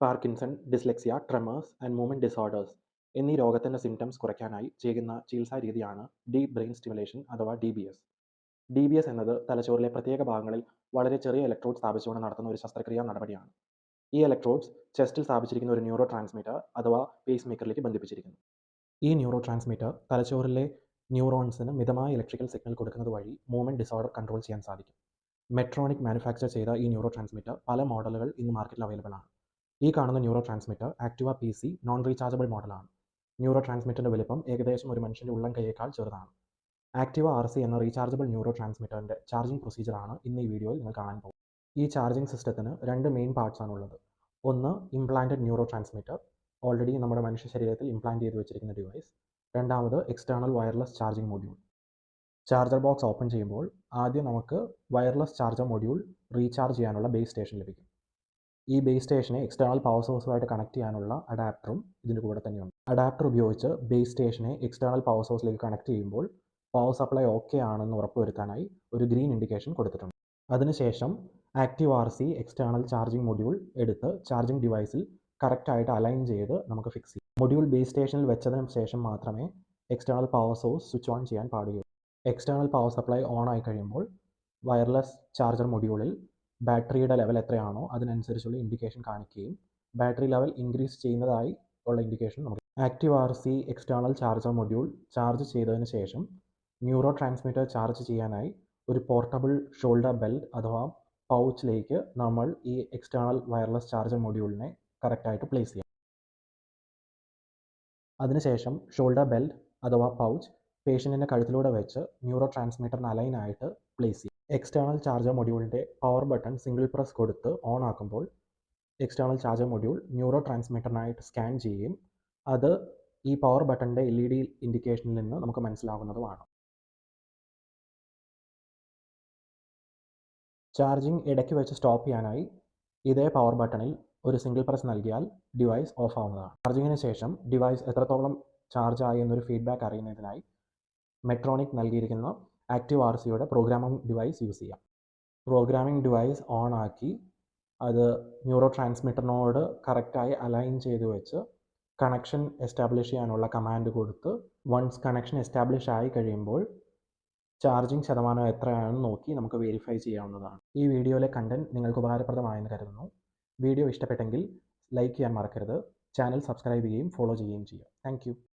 Parkinson, dyslexia, tremors and movement disorders എന്നീ രോഗത്തിന്റെ symptoms കുറയ്ക്കാനായി ചെയ്യുന്ന ചികിത്സാരീതിയാണ് ഡീപ് ബ്രെയിൻ സ്റ്റിമുലേഷൻ അഥവാ D B S D B S എന്നത് തലച്ചോറിലെ പ്രത്യേക ഭാഗങ്ങളിൽ വളരെ ചെറിയ ഇലക്ട്രോഡ് സ്ഥാപിച്ചുകൊണ്ട് നടത്തുന്ന ഒരു ശസ്ത്രക്രിയാ നടപടിയാണ്. ഈ ഇലക്ട്രോഡ്സ് ചെസ്റ്റിൽ സ്ഥാപിച്ചിരിക്കുന്ന ഒരു ന്യൂറോ ട്രാൻസ്മിറ്റർ അഥവാ പേസ് മേക്കറിലേക്ക് ബന്ധിപ്പിച്ചിരിക്കുന്നു. ഈ ന്യൂറോ ട്രാൻസ്മിറ്റർ തലച്ചോറിലെ ന്യൂറോൺസിന് മിതമായ ഇലക്ട്രിക്കൽ സിഗ്നൽ കൊടുക്കുന്നത് വഴി മൂവ്മെന്റ് ഡിസോർഡർ കൺട്രോൾ ചെയ്യാൻ സാധിക്കും. മെട്രോണിക് മാനുഫാക്ചർ ചെയ്ത ഈ ന്യൂറോ ട്രാൻസ്മിറ്റർ പല മോഡലുകൾ ഇന്ന് മാർക്കറ്റിൽ അവൈലബിൾ ആണ്. ഈ കാണുന്ന neuro transmitter Activa PC non rechargeable മോഡലാണ്. ന്യൂറോ ട്രാൻസ്മിറ്ററിന്റെ വലിപ്പം ഏകദേശം ഒരു മനുഷ്യന്റെ ഉള്ളം ഉള്ളംകൈയേക്കാൾ ചെറുതാണ്. ആക്ടിവ ആർ-സി എന്ന റീചാർജബിൾ ന്യൂറോ ട്രാൻസ്മിറ്ററിന്റെ ചാർജിംഗ് പ്രൊസീജിയറാണ് ഇന്ന് ഈ വീഡിയോയിൽ നിങ്ങൾ കാണാൻ പോകുന്നത്. ഈ ചാർജിംഗ് സിസ്റ്റത്തിന് രണ്ട് മെയിൻ പാർട്സ് ആണ് ഉള്ളത് ഒന്ന് ഇംപ്ലാന്റഡ് ന്യൂറോ ട്രാൻസ്മിറ്റർ ഓൾറെഡി നമ്മുടെ മനുഷ്യ ശരീരത്തിൽ ഇംപ്ലാന്റ് ചെയ്ത് വെച്ചിരിക്കുന്ന ഡിവൈസ്. രണ്ടാമത് external wireless charging module. Charger box open ചെയ്യുമ്പോൾ ആദ്യം നമുക്ക് വയർലെസ് ചാർജർ മൊഡ്യൂൾ റീചാർജ് ചെയ്യാനുള്ള ബേസ് സ്റ്റേഷൻ ലഭിക്കും. ഈ ബേസ് സ്റ്റേഷനെ എക്സ്റ്റേണൽ പവർ സോഴ്സുമായിട്ട് കണക്ട് ചെയ്യാനുള്ള അഡാപ്റ്ററും ഇതിന്റെ കൂടെ തന്നെയുണ്ട്. അഡാപ്റ്റർ ഉപയോഗിച്ച് ബേസ് സ്റ്റേഷനെ എക്സ്റ്റേണൽ പവർ സോഴ്സിലേക്ക് കണക്ട് ചെയ്യുമ്പോൾ പവർ സപ്ലൈ ഓക്കെ ആണെന്ന് ഉറപ്പുവരുത്താനായി ഒരു ഗ്രീൻ ഇൻഡിക്കേഷൻ കൊടുത്തിട്ടുണ്ട്. അതിനുശേഷം active RC external charging module എടുത്ത് ചാർജിംഗ് ഡിവൈസിൽ കറക്റ്റായിട്ട് അലൈൻ ചെയ്ത് നമുക്ക് ഫിക്സ് ചെയ്യാം. മൊഡ്യൂൾ ബേസ് സ്റ്റേഷനിൽ വെച്ചതിന് ശേഷം മാത്രമേ external power source switch on ചെയ്യാൻ പാടുകയുള്ളൂ. എക്സ്റ്റേണൽ പവർ സപ്ലൈ ഓൺ ആയി കഴിയുമ്പോൾ വയർലെസ് ചാർജർ മൊഡ്യൂളിൽ ബാറ്ററിയുടെ ലെവൽ എത്രയാണോ അതിനനുസരിച്ചുള്ള ഇൻഡിക്കേഷൻ കാണിക്കുകയും ബാറ്ററി ലെവൽ ഇൻക്രീസ് ചെയ്യുന്നതായി ഉള്ള ഇൻഡിക്കേഷൻ നമുക്ക് active RC external charger module charge ചെയ്തതിന് ശേഷം ന്യൂറോ ട്രാൻസ്മിറ്റർ ചാർജ് ചെയ്യാനായി ഒരു പോർട്ടബിൾ ഷോൾഡർ ബെൽറ്റ് അഥവാ പൗച്ചിലേക്ക് നമ്മൾ ഈ എക്സ്റ്റേണൽ വയർലെസ് ചാർജർ മൊഡ്യൂളിനെ കറക്റ്റായിട്ട് പ്ലേസ് ചെയ്യാം. അതിനുശേഷം ഷോൾഡർ ബെൽറ്റ് അഥവാ പൗച്ച് പേഷ്യന്റിന്റെ കഴുത്തിലൂടെ വെച്ച് ന്യൂറോ ട്രാൻസ്മിറ്ററിന് അലൈൻ ആയിട്ട് പ്ലേസ് ചെയ്യും. എക്സ്റ്റേണൽ ചാർജർ മൊഡ്യൂളിന്റെ പവർ ബട്ടൺ സിംഗിൾ പ്രസ് കൊടുത്ത് ഓൺ ആക്കുമ്പോൾ എക്സ്റ്റേണൽ ചാർജർ മൊഡ്യൂൾ ന്യൂറോ ട്രാൻസ്മിറ്ററിനായിട്ട് സ്കാൻ ചെയ്യുകയും അത് ഈ പവർ ബട്ടണിന്റെ എൽ ഇ ഡി ഇൻഡിക്കേഷനിൽ നിന്ന് നമുക്ക് മനസ്സിലാകുന്നതുമാണ്. ചാർജിംഗ് ഇടയ്ക്ക് വെച്ച് സ്റ്റോപ്പ് ചെയ്യാനായി ഇതേ പവർ ബട്ടണിൽ ഒരു സിംഗിൾ പ്രസ് നൽകിയാൽ ഡിവൈസ് ഓഫ് ആവുന്നതാണ്. ചാർജിങ്ങിന് ശേഷം ഡിവൈസ് എത്രത്തോളം ചാർജ് ആയി എന്നൊരു ഫീഡ്ബാക്ക് അറിയുന്നതിനായി മെട്രോണിക് നൽകിയിരിക്കുന്ന ആക്റ്റീവ് ആർ-സിയുടെ പ്രോഗ്രാമിംഗ് ഡിവൈസ് യൂസ് ചെയ്യാം. പ്രോഗ്രാമിംഗ് ഡിവൈസ് ഓൺ ആക്കി അത് ന്യൂറോ ട്രാൻസ്മിറ്ററിനോട് കറക്റ്റായി അലൈൻ ചെയ്ത് വെച്ച് കണക്ഷൻ എസ്റ്റാബ്ലിഷ് ചെയ്യാനുള്ള കമാൻഡ് കൊടുത്ത് വൺസ് കണക്ഷൻ എസ്റ്റാബ്ലിഷ് ആയി കഴിയുമ്പോൾ ചാർജിങ് ശതമാനം എത്രയാണെന്ന് നോക്കി നമുക്ക് വെരിഫൈ ചെയ്യാവുന്നതാണ്. ഈ വീഡിയോയിലെ കണ്ടന്റ് നിങ്ങൾക്ക് ഉപകാരപ്രദമായെന്ന് കരുതുന്നു. വീഡിയോ ഇഷ്ടപ്പെട്ടെങ്കിൽ ലൈക്ക് ചെയ്യാൻ മറക്കരുത്. ചാനൽ സബ്സ്ക്രൈബ് ചെയ്യുകയും ഫോളോ ചെയ്യുകയും ചെയ്യുക. താങ്ക്.